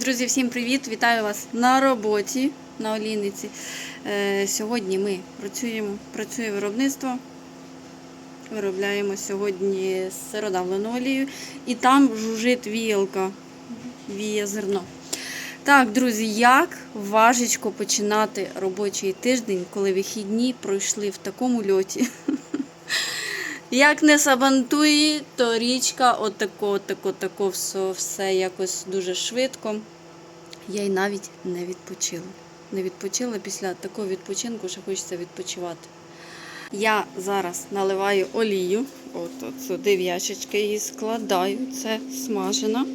Друзі, всім привіт! Вітаю вас на роботі на Олійниці. Е, сьогодні ми працюємо, працює виробництво. Виробляємо сьогодні сиродавлену олію. І там жужить віялка, віє зерно. Так, друзі, як важечко починати робочий тиждень, коли вихідні пройшли в такому льоті. Як не сабантує, то річка отако, отако, тако все, все якось дуже швидко. Я й навіть не відпочила. Не відпочила після такого відпочинку, що хочеться відпочивати. Я зараз наливаю олію. От, от сюди в її складаю. Це смажена.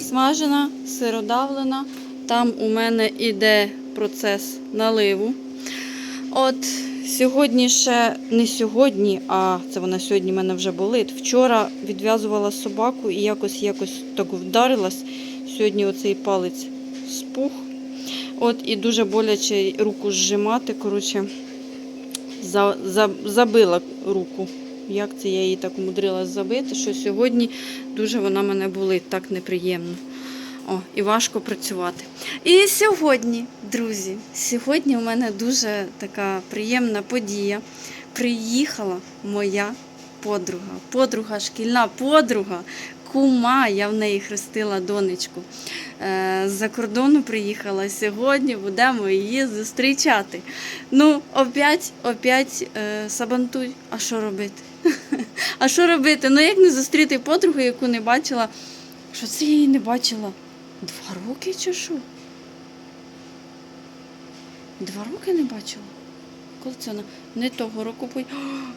Смажена, сиродавлена. Там у мене іде процес наливу. От сьогодні ще не сьогодні, а це вона сьогодні в мене вже болить. Вчора відв'язувала собаку і якось якось так вдарилась. Сьогодні оцей палець спух. От і дуже боляче руку зжимати. Коротше, за, за, забила руку. Як це я її так умудрилась забити, що сьогодні дуже вона мене болить, так неприємно. О, і важко працювати. І сьогодні, друзі, сьогодні у мене дуже така приємна подія. Приїхала моя подруга, подруга, шкільна подруга, кума, я в неї хрестила донечку. Е, З-за кордону приїхала сьогодні, будемо її зустрічати. Ну, опять, опять е, сабантуй, а що робити? А що робити? Ну як не зустріти подругу, яку не бачила? Що це я її не бачила? Два роки чи що? Два роки не бачила. Коли це вона? Не того року, О,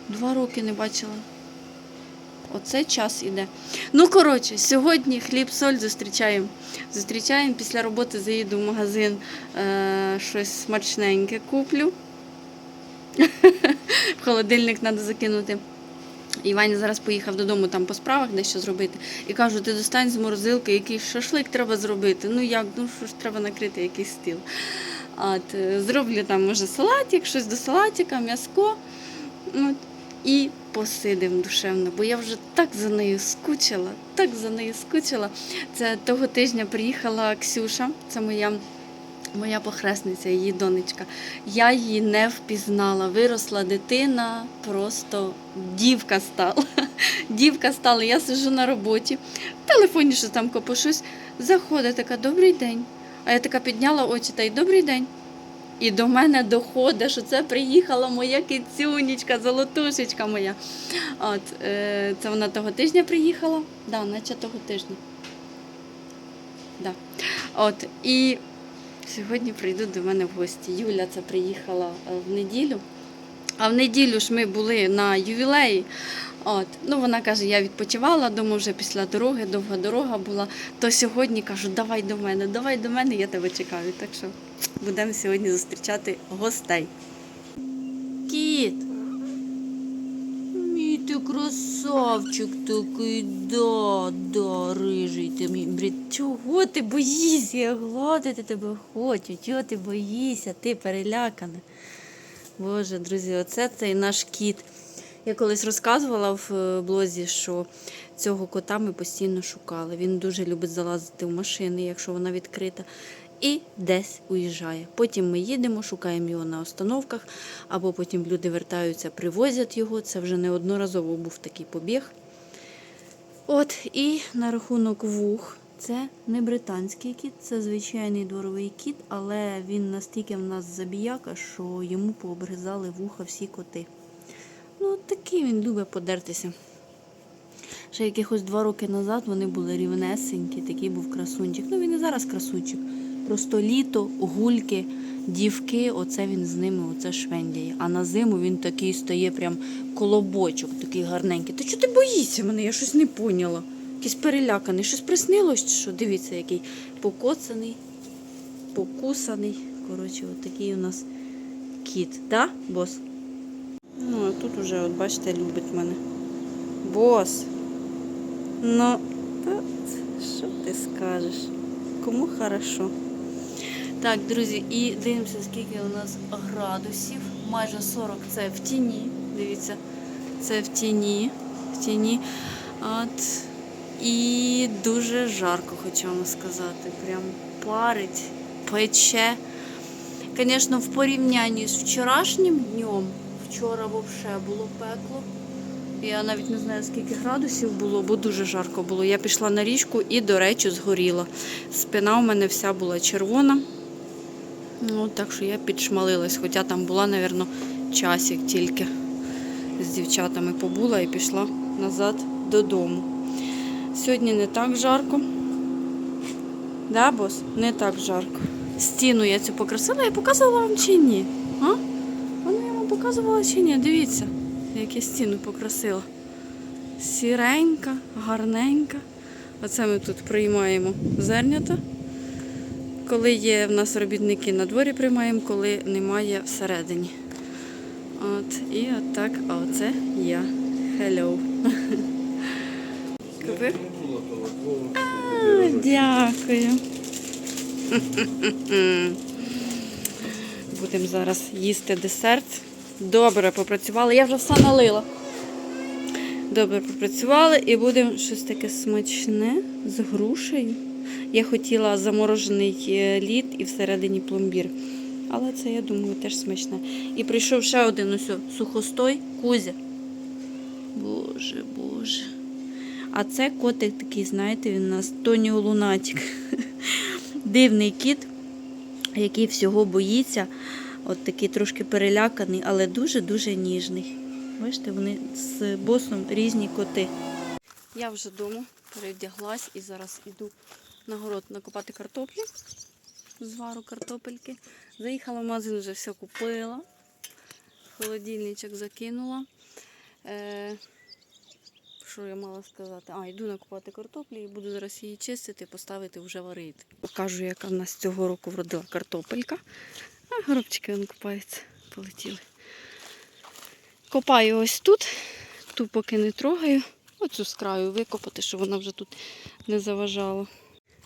два роки не бачила. Оце час іде. Ну, коротше, сьогодні хліб, соль зустрічаємо. Зустрічаємо. Після роботи заїду в магазин, е, щось смачненьке куплю. В холодильник треба закинути. І Ваня зараз поїхав додому там по справах дещо зробити. І кажу, ти достань з морозилки, якийсь шашлик треба зробити. Ну як, ну що ж треба накрити якийсь стіл. От, е, зроблю там, може, салатик, щось до салатика, м'яско. От, і посидим душевно, бо я вже так за нею скучила, так за нею скучила. Це того тижня приїхала Ксюша, це моя. Моя похресниця, її донечка. Я її не впізнала. Виросла дитина, просто дівка стала. Дівка стала. Я сижу на роботі, в телефоні щось там копошусь. Заходить така, добрий день. А я така підняла очі та й добрий день. І до мене доходить, що це приїхала моя кицюнечка, золотушечка моя. От, е, це вона того тижня приїхала. Да, наче того тижня. Да. От, і Сьогодні прийдуть до мене в гості. Юля це приїхала е, в неділю. А в неділю ж ми були на ювілеї. От. Ну, вона каже, я відпочивала, дома вже після дороги, довга дорога була. То сьогодні кажу, давай до мене, давай до мене, я тебе чекаю. Так що будемо сьогодні зустрічати гостей. Кіт. Мій ти красавчик такий, да, да, рижий ти мій брід. Чого ти боїшся? Я гладити тебе хочу. Чого ти боїшся? Ти перелякана. Боже, друзі, оце цей наш кіт. Я колись розказувала в е, блозі, що цього кота ми постійно шукали. Він дуже любить залазити в машини, якщо вона відкрита, і десь уїжджає. Потім ми їдемо, шукаємо його на остановках, або потім люди вертаються, привозять його. Це вже неодноразово був такий побіг. От, і на рахунок вух. Це не британський кіт, це звичайний дворовий кіт, але він настільки в нас забіяка, що йому пообрізали вуха всі коти. Ну, такий він любить подертися. Ще якихось два роки назад вони були рівнесенькі, такий був красунчик. Ну він і зараз красунчик. Просто літо, гульки, дівки, оце він з ними оце швендяє. А на зиму він такий стає прям колобочок, такий гарненький. Та чого ти боїшся мене? Я щось не поняла. Якийсь переляканий. Щось приснилось, що? Дивіться, який покоцаний, покусаний. Коротше, от у нас кіт, так, бос? Ну, а тут уже, от бачите, любить мене. Бос. Ну, що ти скажеш? Кому хорошо? Так, друзі, і дивимося, скільки у нас градусів. Майже 40 це в тіні. Дивіться, це в тіні. В тіні. От і дуже жарко, хочу вам сказати. Прям парить, пече. Звісно, в порівнянні з вчорашнім днем, вчора взагалі було пекло. Я навіть не знаю, скільки градусів було, бо дуже жарко було. Я пішла на річку і, до речі, згоріла. Спина у мене вся була червона. Ну, так що я підшмалилась, хоча там була, мабуть, часик тільки з дівчатами побула і пішла назад додому. Сьогодні не так жарко. Да, бос? Не так жарко. Стіну я цю покрасила, я показувала вам чи ні? А? Воно я вам показувала чи ні? Дивіться, як я стіну покрасила. Сіренька, гарненька. Оце ми тут приймаємо зернята. Коли є в нас робітники на дворі приймаємо, коли немає всередині. От, і от так, а оце я. Hello. Купив? А, дякую. Будемо зараз їсти десерт. Добре попрацювали. Я вже все налила. Добре попрацювали і будемо щось таке смачне з грушею. Я хотіла заморожений е, лід і всередині пломбір. Але це, я думаю, теж смачне. І прийшов ще один ось сухостой Кузя. Боже, боже. А це котик такий, знаєте, він у нас Тоніо Лунатік. Дивний кіт, який всього боїться. От такий трошки переляканий, але дуже-дуже ніжний. Бачите, вони з босом різні коти. Я вже вдома перевдяглась і зараз іду на город накопати картоплі. Звару картопельки. Заїхала в магазин, вже все купила. Холодильничок закинула. Е, що я мала сказати? А, йду накопати картоплі і буду зараз її чистити, поставити вже варити. Покажу, яка в нас цього року вродила картопелька. А горобчики вон купаються, полетіли. Копаю ось тут, ту поки не трогаю. Оцю з краю викопати, щоб вона вже тут не заважала.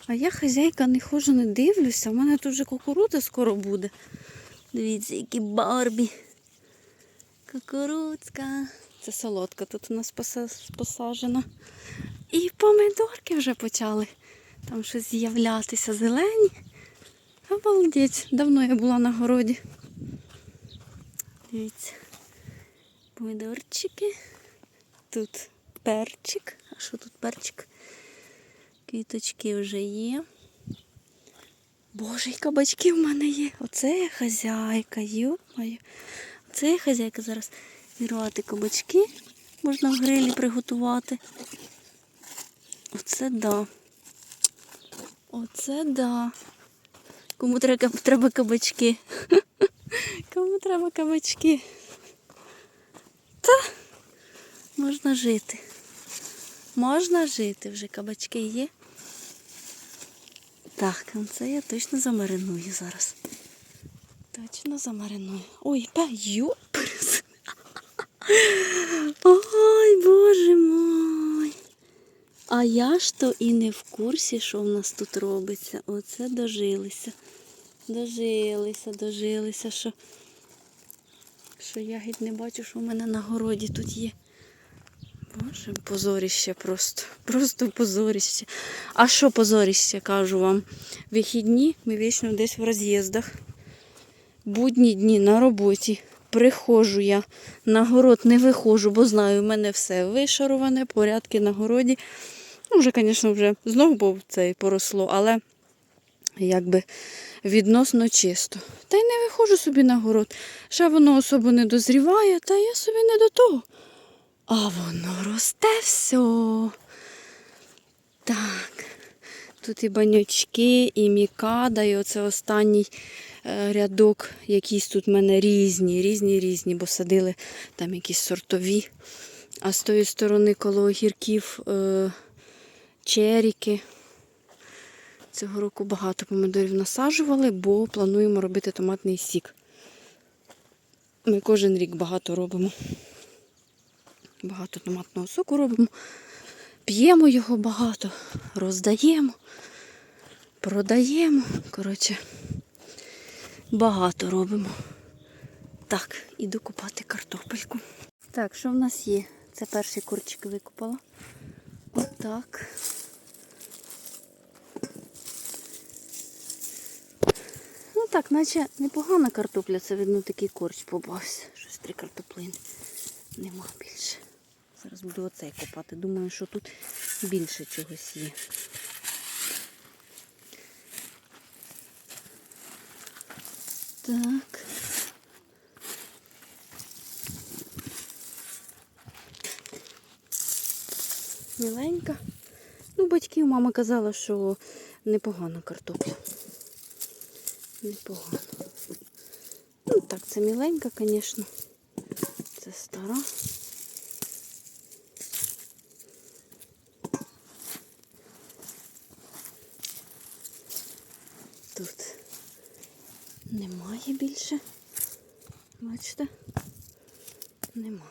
А я хазяйка не ходжу, не дивлюся. У мене тут вже кукурудза скоро буде. Дивіться, які барбі. Кукурудзка. Це солодка тут у нас поса- посаджена. І помидорки вже почали там щось з'являтися зелені. Обалдеть, давно я була на городі. Дивіться. Помидорчики. Тут перчик. А що тут перчик? Квіточки вже є. Боже, і кабачки в мене є. Оце хазяйка, йо-моє. Оце я хазяйка зараз вірвати кабачки. Можна в грилі приготувати. Оце да. Оце да. Кому треба кабачки? Кому треба кабачки? Та можна жити. Можна жити, вже кабачки є. Так, це я точно замариную зараз. Точно замариную. Ой, па, йоперс. Ой, боже мой. А я ж то і не в курсі, що в нас тут робиться. Оце дожилися. Дожилися, дожилися, що, що я геть не бачу, що в мене на городі тут є. Боже, позоріще просто. Просто позоріще. А що позоріще, кажу вам? Вихідні ми вічно десь в роз'їздах. Будні дні на роботі. Приходжу я на город не виходжу, бо знаю, в мене все вишаруване, порядки на городі. Ну, вже, звісно, вже знову це поросло, але якби відносно чисто. Та й не виходжу собі на город. Ще воно особо не дозріває, та я собі не до того. А воно росте все. Так. Тут і банячки, і мікада, і оце останній е, рядок. Якісь тут в мене різні, різні, різні, бо садили там якісь сортові. А з тої сторони коло огірків е, черіки. Цього року багато помидорів насаджували, бо плануємо робити томатний сік. Ми кожен рік багато робимо. Багато томатного соку робимо. П'ємо його багато, роздаємо, продаємо. Коротше, багато робимо. Так, іду купати картопельку. Так, що в нас є? Це перший курчик викупала. Оп. Так. Ну так, наче непогана картопля, це видно такий корч попався. Щось три картоплини. Нема більше. Зараз буду оцей копати. Думаю, що тут більше чогось є. Так. Міленька. Ну, батьків мама казала, що непогана картопля. Непогано. Ну так, це міленька, звісно. Це стара. Тут немає більше. Бачите? Нема.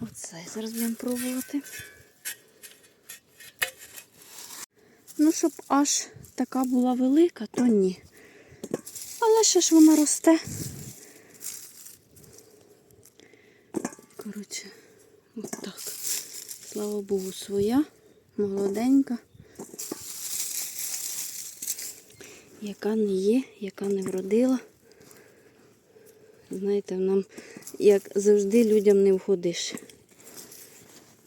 Оце зараз будемо пробувати. Ну, щоб аж така була велика, то ні. Але ще ж вона росте. Коротше, от. Слава Богу, своя, молоденька. Яка не є, яка не вродила. Знаєте, нам, як завжди, людям не входиш.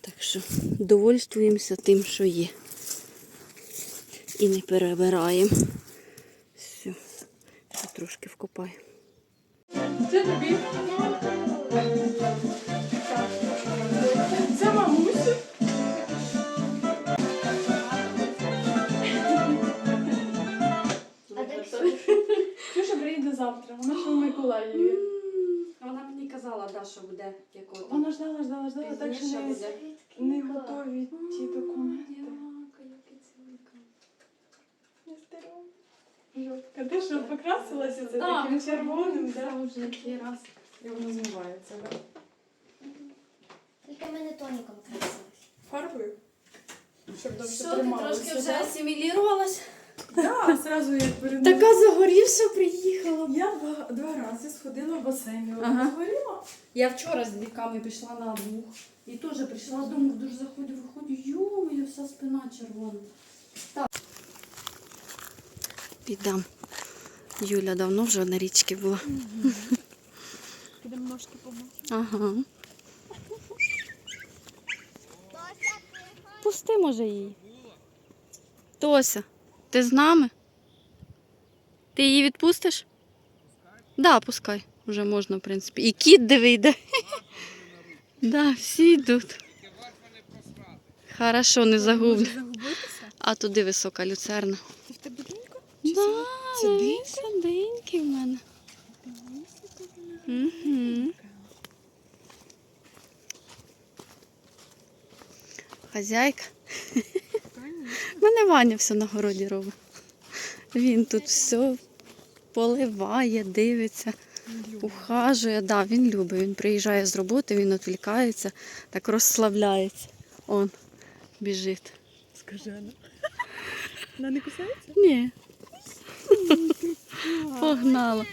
Так що довольствуємося тим, що є. І не перебираємо. Все, трошки вкопаю. Це тобі. Що буде якого. Вона ждала, ждала, ждала, так що Пізніше не, буде. не готові ті документи. Жовтка, ти що, покрасилася це таким червоним, Це да? вже який раз. І воно змивається, да? Тільки мене тоніком красилось. Фарбою? Щоб довше Що ти трималося, трошки вже асимілірувалась? Да, зразу як перед Така загорівша приїхала. Я два, два рази сходила в басейн, і Ага. вона згоріла. Я вчора з дівками пішла на двох. І теж прийшла додому, дуже заходю, виходю, йо, моя вся спина червона. Так. Піддам. Юля давно вже на річці була. Підемо ножки помити. Ага. Пусти, може, її. Тося, ти з нами? Ти її відпустиш? Так, да, пускай. Вже можна, в принципі. І кіт диви йде. Да, всі йдуть. Хорошо, не загублю. А туди висока люцерна. Це в тебе донька? Да, сиденький в мене. Угу. Хазяйка. У мене Ваня все на городі робить. Він тут все поливає, дивиться, ухажує. Да, він любить. Він приїжджає з роботи, він відвлікається, так розслабляється. Он біжить. Скажи, Анна. Вона не кусається? Ні. Погнала.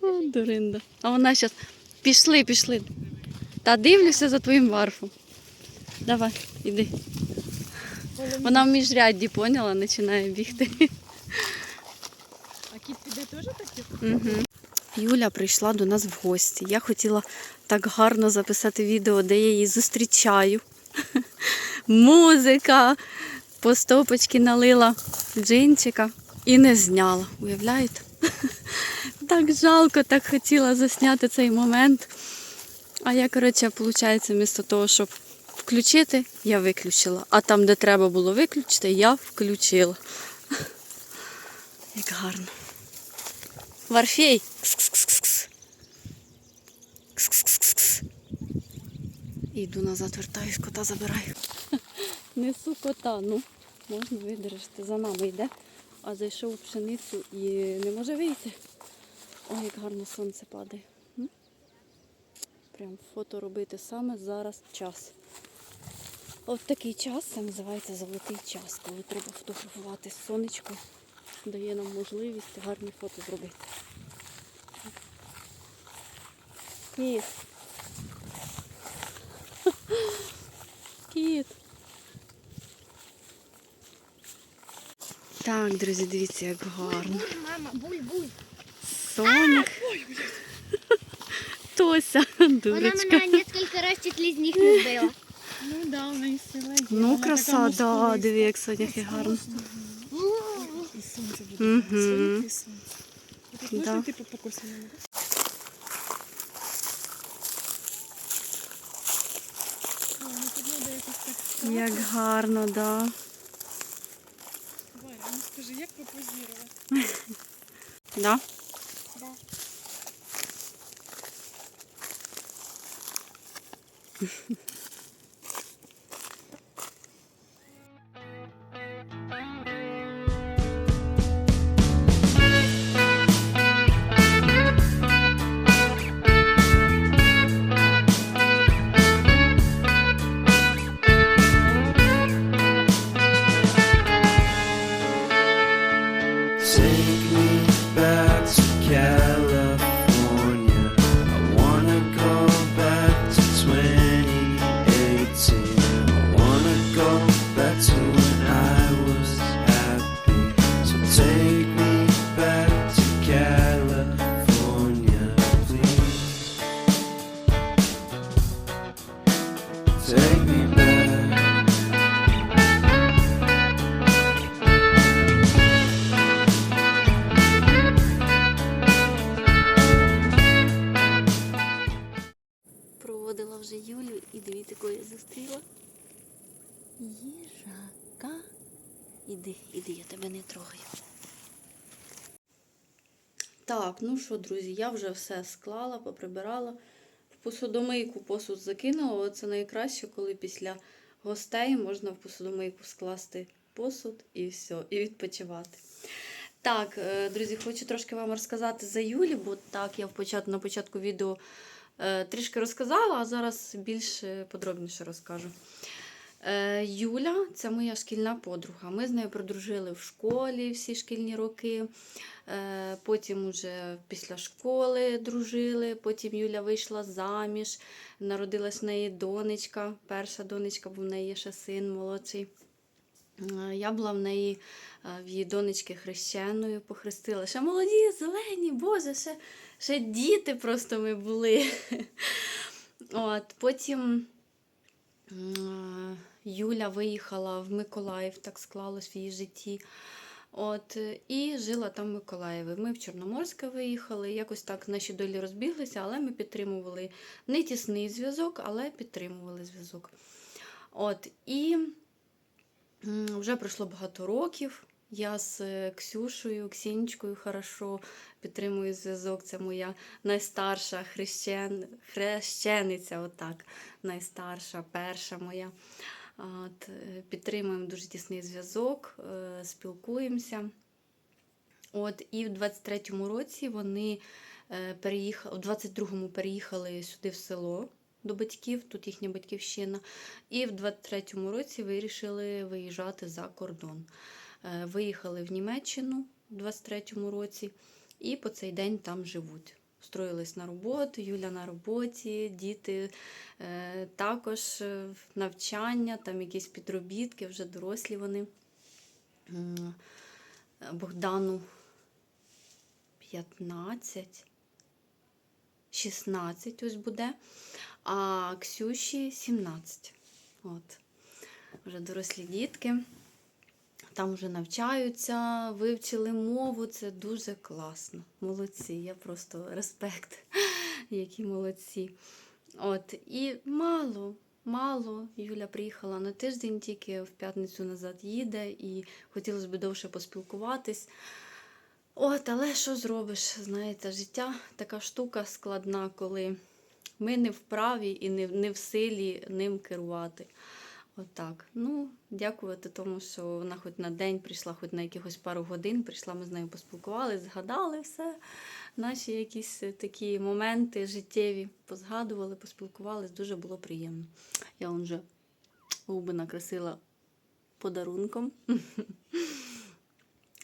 О, дуринда. А вона зараз. Пішли, пішли. Та дивлюся за твоїм варфом. Давай, іди. Вона в міжрядді поняла, починає бігти. А кіт піде теж таки? Угу. Юля прийшла до нас в гості. Я хотіла так гарно записати відео, де я її зустрічаю. Музика. По стопочки налила джинчика і не зняла. Уявляєте? Так жалко, так хотіла засняти цей момент. А я, коротше, виходить, вмісто того, щоб включити, я виключила. А там, де треба було виключити, я включила. Як гарно. Кс-кс-кс-кс. Кс-кс-кс-кс. Іду назад, вертаюсь, кота забираю. Несу кота, ну, можна видержати, за нами йде. А зайшов у пшеницю і не може вийти. Ой, як гарно сонце падає. Прям фото робити саме зараз час. От такий час це називається золотий час, коли треба фотографувати сонечко, дає нам можливість гарні фото зробити. Ні. кіт. Так, друзі, дивіться, як гарно. Мама, буль-буль. Соник. Тося, Вона мене кілька разів чуть ли з них не збила. Ну да, вона і сила є. Ну, Вона краса, така да, мускулиста. диви, як соняхи гарно. І сонце буде. Мгм. Сонце і сонце. А тут Да. можна типу? А, ну тут треба якось так Як гарно, да. Варя, ну скажи, як пропозувати? Да? Да. зустріла. Їжака. Іди, іди, я тебе не трогаю. Так, ну що, друзі, я вже все склала, поприбирала. В посудомийку посуд закинула. Це найкраще, коли після гостей можна в посудомийку скласти посуд і все, і відпочивати. Так, е, друзі, хочу трошки вам розказати за Юлі, бо так я на початку відео трішки розказала, а зараз більш е, подробніше розкажу. Е, Юля це моя шкільна подруга. Ми з нею продружили в школі всі шкільні роки. Е, Потім уже після школи дружили. Потім Юля вийшла заміж, народилась в неї донечка. Перша донечка, бо в неї є ще син молодший. Е, Я була в неї е, в її донечки хрещеною, похрестила. Ще молоді, зелені, боже, ще, ще діти просто ми були. От, потім Юля виїхала в Миколаїв, так склалось в її житті. От, е, і жила там в Миколаєві. Ми в Чорноморське виїхали, якось так наші долі розбіглися, але ми підтримували не тісний зв'язок, але підтримували зв'язок. От, і вже пройшло багато років. Я з е, Ксюшею, Ксінічкою хорошо підтримую зв'язок. Це моя найстарша хрещен... хрещениця, отак, найстарша, перша моя. От, е, підтримуємо дуже тісний зв'язок, е, спілкуємося. От, і в 23-му році вони переїхали, у 22-му переїхали сюди в село до батьків, тут їхня батьківщина. І в 23-му році вирішили виїжджати за кордон. Е, Виїхали в Німеччину в 23-му році і по цей день там живуть. Встроїлись на роботу, Юля на роботі, діти е, також е, навчання, там якісь підробітки, вже дорослі вони. Богдану 15, 16 ось буде, а Ксюші 17. От. Вже дорослі дітки. Там вже навчаються, вивчили мову, це дуже класно. Молодці, я просто респект, які молодці. От, і мало, мало. Юля приїхала на тиждень, тільки в п'ятницю назад їде, і хотілося б довше поспілкуватись. От, але що зробиш? Знаєте, життя така штука складна, коли ми не вправі і не, не в силі ним керувати. Отак. Ну, дякувати тому, що вона хоч на день прийшла, хоч на якихось пару годин прийшла, ми з нею поспілкувалися, згадали все. Наші якісь такі моменти життєві позгадували, поспілкувалися, дуже було приємно. Я вже губи накрасила подарунком.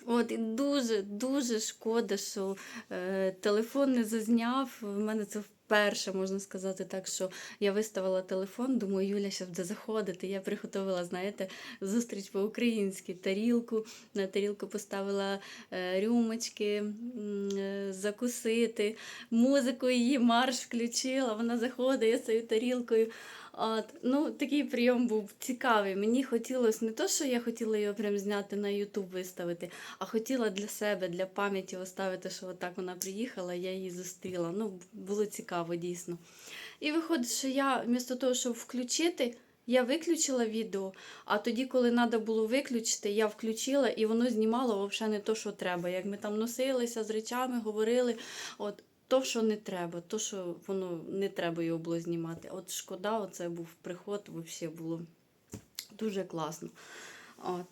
От і дуже, дуже шкода, що е, телефон не зазняв. У мене це вперше можна сказати так, що я виставила телефон, думаю, Юля ще буде заходити. Я приготувала, знаєте, зустріч по-українськи, тарілку. На тарілку поставила е, рюмочки, е, закусити, музику її марш включила. Вона заходить я з цією тарілкою. От, ну, такий прийом був цікавий. Мені хотілося не то, що я хотіла його прям зняти на YouTube виставити, а хотіла для себе, для пам'яті оставити, що отак вона приїхала, я її зустріла. Ну, було цікаво дійсно. І виходить, що я вмісто того, щоб включити, я виключила відео, а тоді, коли треба було виключити, я включила і воно знімало взагалі не то, що треба. Як ми там носилися з речами, говорили. От, то, що не треба, то, що воно не треба його було знімати. От шкода, оце був приход, взагалі було дуже класно. От.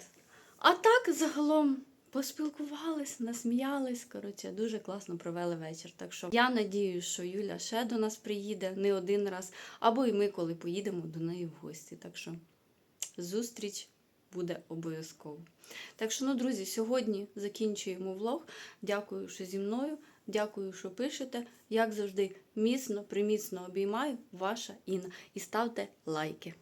А так загалом поспілкувались, насміялись. Коротше, дуже класно провели вечір. Так що я надію, що Юля ще до нас приїде не один раз, або і ми, коли поїдемо до неї в гості. Так що зустріч буде обов'язково. Так що, ну, друзі, сьогодні закінчуємо влог. Дякую, що зі мною. Дякую, що пишете. Як завжди, міцно, приміцно обіймаю ваша Інна. І ставте лайки.